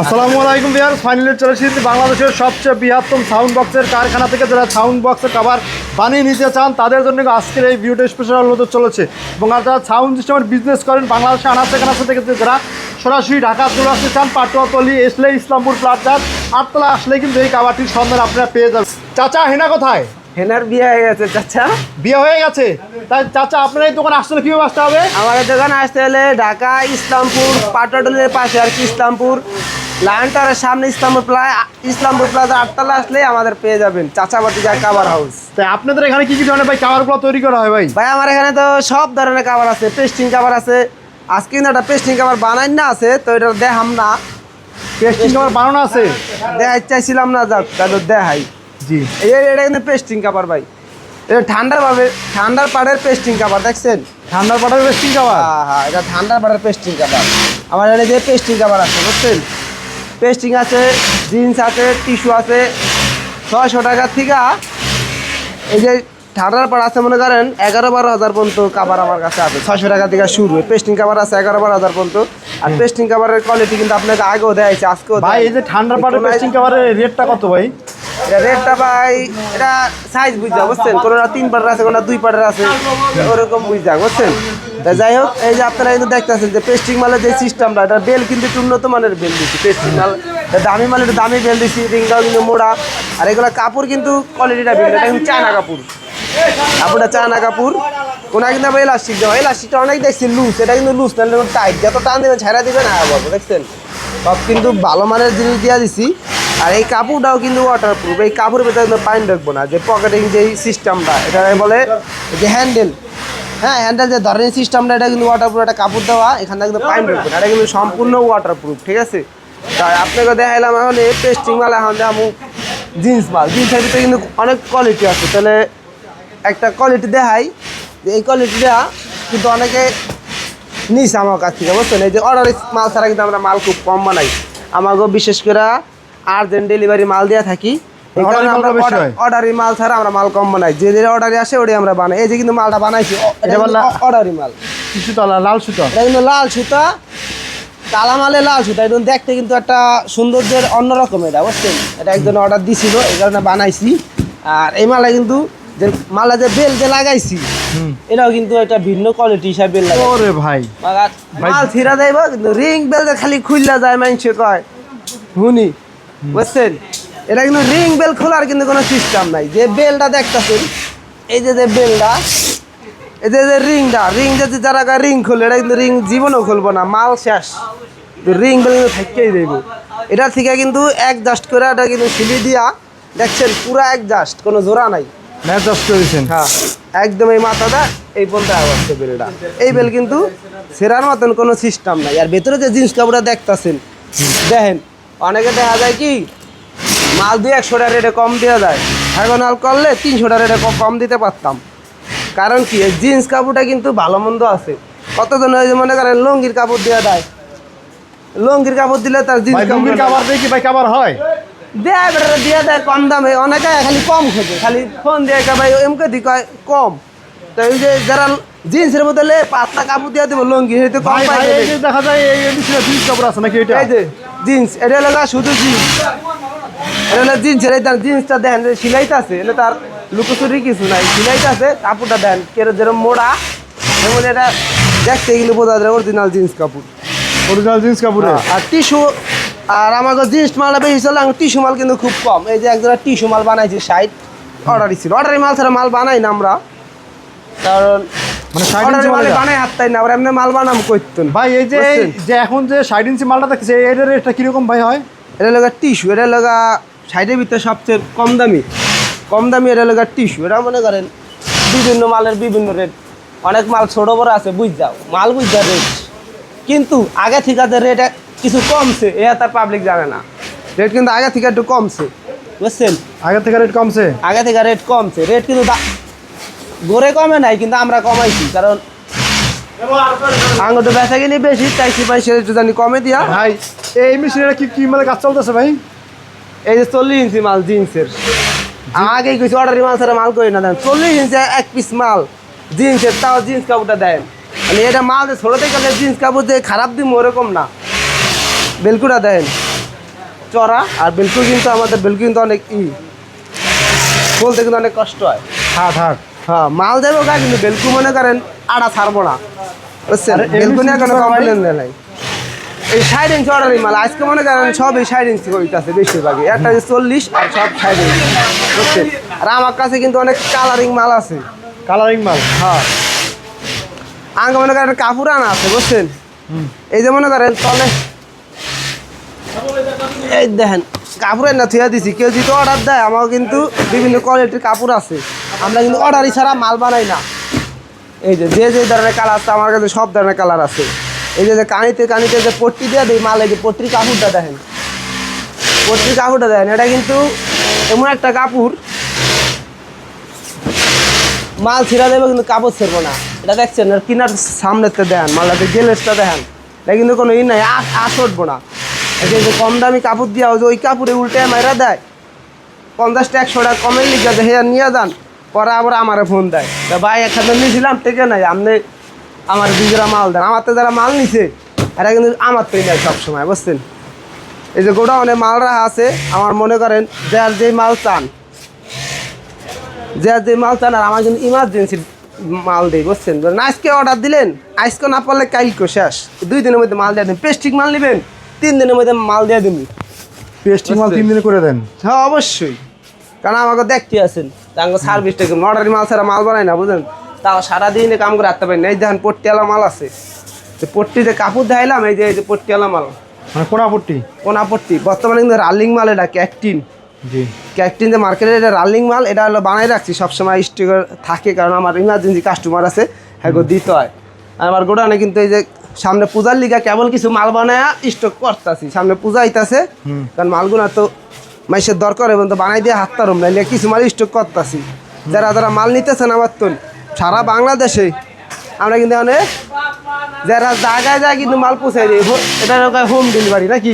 আসসালামু আলাইকুম বিহার ফাইনালি চলে এসেছি বাংলাদেশের সবচেয়ে বৃহত্তম সাউন্ড বক্সের কারখানা থেকে যারা সাউন্ড বক্সের কাভার বানিয়ে নিতে চান তাদের জন্য আজকের এই ভিডিওটা স্পেশাল হতে চলেছে। এবং আর যারা সাউন্ড সিস্টেমের বিজনেস করেন বাংলাদেশে আনাচে কানাচে থেকে যারা সরাসরি ঢাকা চলে আসতে চান পাটুয়াতলি এসলে ইসলামপুর প্লাজার আটতলা আসলে কিন্তু এই কাভারটির সন্ধান আপনারা পেয়ে যাবেন। চাচা হেনা কোথায়? হেনার বিয়ে হয়ে গেছে চাচা। বিয়ে হয়ে গেছে? তাই চাচা আপনার এই দোকানে আসলে কীভাবে আসতে হবে? আমাদের দোকানে আসতে হলে ঢাকা ইসলামপুর পাটাটলের পাশে আর কি ইসলামপুর। লায়নটারের সামনে ইসলামপুর প্লাজা ইসলামপুর প্লাজা আটতলা আসলে আমাদের পেয়ে যাবেন চাচাবাতি যা কাবার হাউস তাই আপনাদের এখানে কী কী ধরনের ভাই কাভারগুলো তৈরি করা হয় ভাই? ভাই আমার এখানে তো সব ধরনের কাবার আছে পেস্টিং কাবার আছে। আজকে কিন্তু একটা পেস্টিং কাবার বানাই না আছে তো এটা দেখাম না। পেস্টিং কাবার বানানো আছে? দেখাই চাইছিলাম না যাক তাহলে দেখাই। জি। এই এটা কিন্তু পেস্টিং কাবার ভাই। এটা ঠান্ডার ভাবে ঠান্ডার পাড়ের পেস্টিং কাবার দেখছেন? ঠান্ডার পাড়ের পেস্টিং কাবার হ্যাঁ হ্যাঁ এটা ঠান্ডার পাড়ের পেস্টিং কাবার আমার এখানে যে পেস্টিং কাবার আছে বুঝছেন? পেস্টিং আছে জিন্স আছে টিস্যু আছে। ছয়শো টাকার থেকে এই যে ঠান্ডার পাড় আছে মনে করেন এগারো বারো হাজার পর্যন্ত কাবার আমার কাছে আছে। ছয়শো টাকা থেকে শুরু পেস্টিং কাবার আছে এগারো বারো হাজার পর্যন্ত। আর পেস্টিং কাবারের কোয়ালিটি কিন্তু আপনাকে আগেও দেয় আজকেও ভাই এই যে ঠান্ডার পাড়ের পেস্টিং কাবারের রেটটা কত ভাই? এটা রেটটা ভাই, এটা সাইজ বুঝতে বুঝছেন? কোনোটা তিন পাটের আছে, কোনোটা দুই পাটের আছে, ওরকম বুঝতে বুঝছেন? তা যাই হোক, এই যে আপনারা কিন্তু দেখতেছেন যে পেস্টিং মালের যে সিস্টেমটা এটা বেল কিন্তু উন্নত মানের বেল দিচ্ছি পেস্টিং মাল। দামি মাল একটু দামি বেল দিচ্ছি রিংটাও কিন্তু মোড়া। আর এগুলো কাপড় কিন্তু কোয়ালিটিটা বেল এটা কিন্তু চায়না কাপড়। কাপড়টা চায়না কাপড়। কোনা কিন্তু আবার এলাস্টিক দেওয়া এলাস্টিকটা অনেক দেখছি লুজ এটা কিন্তু লুজ না টাইট যত টান দেবেন ছাড়া দিবেন হ্যাঁ বাবু দেখছেন? সব কিন্তু ভালো মানের জিনিস দিয়ে দিছি। আর এই কাপড়টাও কিন্তু ওয়াটারপ্রুফ এই কাপড়ের ভেতরে কিন্তু পানি রাখব না। যে পকেটিং যে সিস্টেমটা এটা বলে যে হ্যান্ডেল হ্যাঁ হ্যান্ডেল যে ধরনের সিস্টেমটা এটা কিন্তু ওয়াটারপ্রুফ একটা কাপড় দেওয়া। এখানে কিন্তু পানি রাখব না। এটা কিন্তু সম্পূর্ণ ওয়াটারপ্রুফ ঠিক আছে? তাই আপনাকে দেখাইলাম এখন এই পেস্টিং মাল, এখন দেখাবো জিন্স মাল। জিন্সের ভিতরে কিন্তু অনেক কোয়ালিটি আছে। তাহলে একটা কোয়ালিটি দেখাই। যে এই কোয়ালিটিটা কিন্তু অনেকে নিস আমার কাছ থেকে, বুঝছেন? এই যে অর্ডার মাল ছাড়া কিন্তু আমরা মাল খুব কম বানাই। আমাকেও বিশেষ করে আর্জেন্ট ডেলিভারি মাল দেওয়া থাকি। অর্ডারি মাল ছাড়া আমরা মাল কম বানাই। যে যে অর্ডারে আসে ওটাই আমরা বানাই। এই যে কিন্তু মালটা বানাইছি অর্ডারি মাল। সুতা? লাল সুতা? এটা কিন্তু লাল সুতা। কালা মালে লাল সুতা। এটা দেখতে কিন্তু একটা সৌন্দর্যের অন্যরকম এটা বুঝছেন? এটা একজন অর্ডার দিছিল এই কারণে বানাইছি। আর এই মালা কিন্তু যে মালা যে বেল যে লাগাইছি এটাও কিন্তু একটা ভিন্ন কোয়ালিটি হিসাবে বেল লাগাই ওরে ভাই। মাল ছিঁড়া যাইব কিন্তু রিং বেল খালি খুললা যায় মানুষে কয়। হুনি বুঝছেন? এটা কিন্তু রিং বেল খোলার কিন্তু কোনো সিস্টেম নাই। যে বেলটা দেখতেছেন এই যে যে বেলটা এই যে যে রিংটা রিং যদি যারা রিং খোলে এটা কিন্তু রিং জীবনেও খুলবো না মাল শেষ। রিং বেল কিন্তু থাকতেই দেব এটা থেকে কিন্তু এক জাস্ট করে এটা কিন্তু সিলি দিয়া দেখছেন পুরা এক জাস্ট কোনো জোড়া নাই। ম্যাচ জাস্ট করেছেন? হ্যাঁ একদম এই মাথাটা এই পর্যন্ত আসছে বেলটা এই বেল কিন্তু সেরার মতন কোনো সিস্টেম নাই। আর ভেতরে যে জিনিস কাপড়টা দেখতাছেন দেখেন অনেকে দেখা যায় কি মাল দিয়ে একশোটা রেটে কম দেওয়া যায়। হ্যাগোনাল করলে তিনশোটা রেটে কম দিতে পারতাম। কারণ কি এই জিন্স কাপড়টা কিন্তু ভালো মন্দ আছে। কতজন ওই যে মনে করেন লঙ্গির কাপড় দেওয়া দেয় লঙ্গির কাপড় দিলে তার জিন্স কাপড় কাভার দিয়ে। কি ভাই কাভার হয়। দেয় বেটা দিয়ে দেয় কম দামে। অনেকে খালি কম খোঁজে। খালি ফোন দিয়ে ভাই এমকে দি কয় কম। তো এই যে যারা জিন্সের বদলে পাতলা কাপড় দিয়ে দেবো লঙ্গি হয়তো কম পাই দেখা যায় এই জিন্স কাপড় আছে নাকি এটা? এই যে জিন্স এটা লাগা শুধু জিন্স। এটা হলো জিন্সের এই জিন্সটা দেন সিলাইতে আছে এটা তার লুকোচুরি কিছু নাই। সিলাইতে আছে কাপড়টা দেন কেরো যেরকম মোড়া যেমন এটা দেখতে গেলে বোঝা যায় অরিজিনাল জিন্স কাপড়। অরিজিনাল জিন্স কাপড়ে? আর টিস্যু আর আমাকে জিন্স মালটা বেশি চলে টিস্যু মাল কিন্তু খুব কম। এই যে একজোড়া টিস্যু মাল বানাইছি সাইড অর্ডারই ছিল অর্ডারি মাল ছাড়া মাল বানাই না আমরা কারণ মানে ষাট অর্ডারি ইঞ্চি মাল বানাই হাততাই না আবার এমনি মাল বানাম করতেন ভাই এই যে যে এখন যে ষাট ইঞ্চি মালটা দেখছে এটার রেটটা কীরকম ভাই হয়? এটা লগা টিস্যু এটা লগা সাইডের ভিতরে সবচেয়ে কম দামি। কম দামি এটা লগা টিস্যু এটা মনে করেন বিভিন্ন মালের বিভিন্ন রেট অনেক মাল ছোট বড় আছে বুঝ যাও মাল বুঝ যাও রেট কিন্তু আগে থেকে যে রেট কিছু কমছে এ তার পাবলিক জানে না। রেট কিন্তু আগে থেকে একটু কমছে। বুঝছেন? আগে থেকে রেট কমছে? আগে থেকে রেট কমছে। রেট কিন্তু দা- গড়ে কমে নাই কিন্তু আমরা কমাইছি কারণ আঙুটো বেচা কিনি বেশি তাই সিপাই সে একটু জানি কমে দিয়া। ভাই এই মেশিনের কি কি মানে কাজ চলতেছে ভাই? এই যে চল্লিশ ইঞ্চি মাল জিন্সের। আগেই কিছু অর্ডারি মাল ছাড়া মাল করি না দেন। চল্লিশ ইঞ্চি এক পিস মাল জিন্সের তাও জিন্স কাপড়টা দেন। মানে এটা মাল যে ছোটোতে গেলে জিন্স কাপড় যে খারাপ দিম ওরকম না। বেলকুটা দেন। চড়া আর বেলকু কিন্তু আমাদের বেলকু কিন্তু অনেক ই। বলতে কিন্তু অনেক কষ্ট হয়। হাট হাট। হ্যাঁ মাল দেবো গা কিন্তু বেলকু মনে করেন আড়া ছাড়বো না। বুঝছেন? বেলকু নিয়ে কোনো। কমপ্লেন নাই। এই ষাট ইঞ্চি অর্ডারই মাল আজকে মনে করেন সব এই ষাট ইঞ্চি হইতাছে বেশিরভাগই। একটা চল্লিশ আর সব ষাট ইঞ্চি বুঝছেন? আর আমার কাছে কিন্তু অনেক কালারিং মাল আছে। কালারিং মাল? হ্যাঁ। আগে মনে করেন কাপড় আনা আছে বুঝছেন? এই যে মনে করেন তলে। এই দেখেন কাপড়ের না থুয়া দিছি। কেউ যদি অর্ডার দেয় আমার কিন্তু বিভিন্ন কোয়ালিটির কাপড় আছে। আমরা কিন্তু অর্ডারই ছাড়া মাল বানাই না। এই যে যে যে ধরনের কালার আছে, আমার কাছে সব ধরনের কালার আছে। এই যে কানিতে কানিতে যে পট্টি দিয়ে দিই মাল, এই যে পট্টির কাপড়টা দেখেন। পট্টির কাপড়টা দেখেন, এটা কিন্তু এমন একটা কাপড়। মাল ছিঁড়া দেবে কিন্তু কাপড় ছেড়বো না। এটা দেখছেন কিনার সামনেতে দেন মালটাতে গেলেসটা দেখেন, এটা কিন্তু কোনো ই নাই আশ উঠবো না। এই যে কম দামি কাপড় দিয়া ওই কাপড়ে উল্টে মাইরা দেয়। পঞ্চাশটা একশো টাকা কমের লিখে যে হ্যাঁ নিয়ে যান পরে আবার আমারে ফোন দেয়। ভাই একসাথে নিয়েছিলাম টেকে নাই। আপনি আমার দুজোড়া মাল দেন। আমার তো যারা মাল নিছে এরা কিন্তু আমার তো নেয় সবসময় বুঝছেন? এই যে গোডাউনে মাল রাখা আছে আমার মনে করেন যার যে মাল চান যে যে মাল চান আর আমার কিন্তু ইমার্জেন্সি মাল দিই বুঝছেন? আজকে অর্ডার দিলেন। আজকে না পারলে কালকে শেষ। দুই দিনের মধ্যে মাল দিয়ে দিন। পেস্টিক মাল নেবেন তিন দিনের মধ্যে মাল দিয়ে দিবি পেস্টিং মাল তিন দিনে করে দেন? হ্যাঁ অবশ্যই। কারণ আমাকে দেখতে আছেন। তাঙ্গ সার্ভিসটা কেমন অর্ডারি মাল ছাড়া মাল বানায় না বুঝলেন? তাও সারাদিনে কাম করে রাখতে পারি না। এই দেখেন পট্টিয়ালা মাল আছে। যে পট্টিতে কাপড় দেখাইলাম এই যে এই যে পট্টিয়ালা মাল। মানে কোনাপট্টি কোনা পট্টি। বর্তমানে কিন্তু রালিং মাল এটা ক্যাকটিন। জি। ক্যাকটিন যে মার্কেটে এটা রালিং মাল এটা হলো বানাই রাখছি। সবসময় স্টিকার থাকে কারণ আমার ইমার্জেন্সি কাস্টমার আছে হ্যাঁ দিতে হয়। আমার গোডানে কিন্তু এই যে সামনে পূজার লিগা কেবল কিছু মাল বানায় স্টক করতেছি। সামনে পূজা আইতাছে কারণ মালগুনা তো মাইসের দরকার এবং তো বানাই দিয়ে হাত তারম নাইলে কিছু মাল স্টক করতেছি। যারা যারা মাল নিতেছেন আমার তো সারা বাংলাদেশে আমরা কিন্তু অনেক যারা জায়গায় যায় কিন্তু মাল পৌঁছাই দিই। এটা হোম ডেলিভারি নাকি?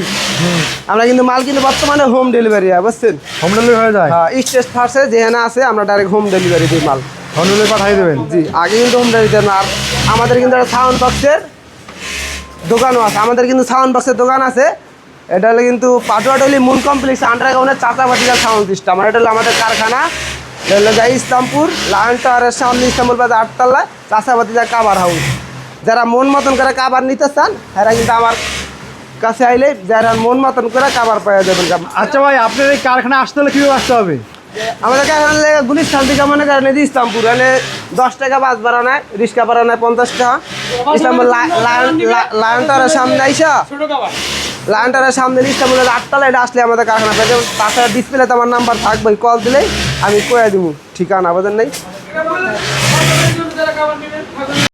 আমরা কিন্তু মাল কিন্তু বর্তমানে হোম ডেলিভারি হয় বুঝছেন? হোম ডেলিভারি হয়ে যায়? হ্যাঁ স্টেজ ফার্সে যেখানে আছে আমরা ডাইরেক্ট হোম ডেলিভারি দিই মাল। হোম ডেলিভারি পাঠিয়ে দেবেন? জি আগে কিন্তু হোম ডেলিভারি। আর আমাদের কিন্তু সাউন্ড বক্সের দোকানও আছে। আমাদের কিন্তু সাউন্ড বক্সের দোকান আছে। এটা হলো কিন্তু পাটুয়াটলি মুন কমপ্লেক্স আন্ডারগ্রাউন্ডের চাচাপাটিকার সাউন্ড সিস্টেম আর এটা হলো আমাদের কারখানা। এটা হলো যাই ইসলামপুর লায়ন টাওয়ারের সামনে ইসলামপুর বাজার আটতলায় চাচাপাটিকা কাবার হাউস যারা মন মতন করে কাবার নিতে চান এরা কিন্তু আমার কাছে আইলে যারা মন মতন করে কাবার পাওয়া যাবেন। আচ্ছা ভাই আপনার এই কারখানা আসতে হলে কীভাবে আসতে হবে? আমাদের কারখানা লেগে গুলিস্তান থেকে মনে করেন ইসলামপুর হলে দশ টাকা বাস ভাড়া নেয় রিক্সা ভাড়া নেয় পঞ্চাশ টাকা। ইসলামপুর লায়ন টাওয়ারের সামনে আইসা লায়ন সামনে সামনে ইসলামপুরের আটতলা এটা আসলে আমাদের কারখানা পেয়ে তাছাড়া ডিসপ্লেতে আমার নাম্বার থাকবে কল দিলেই আমি কয়ে দিব ঠিকানা আবেদন নেই?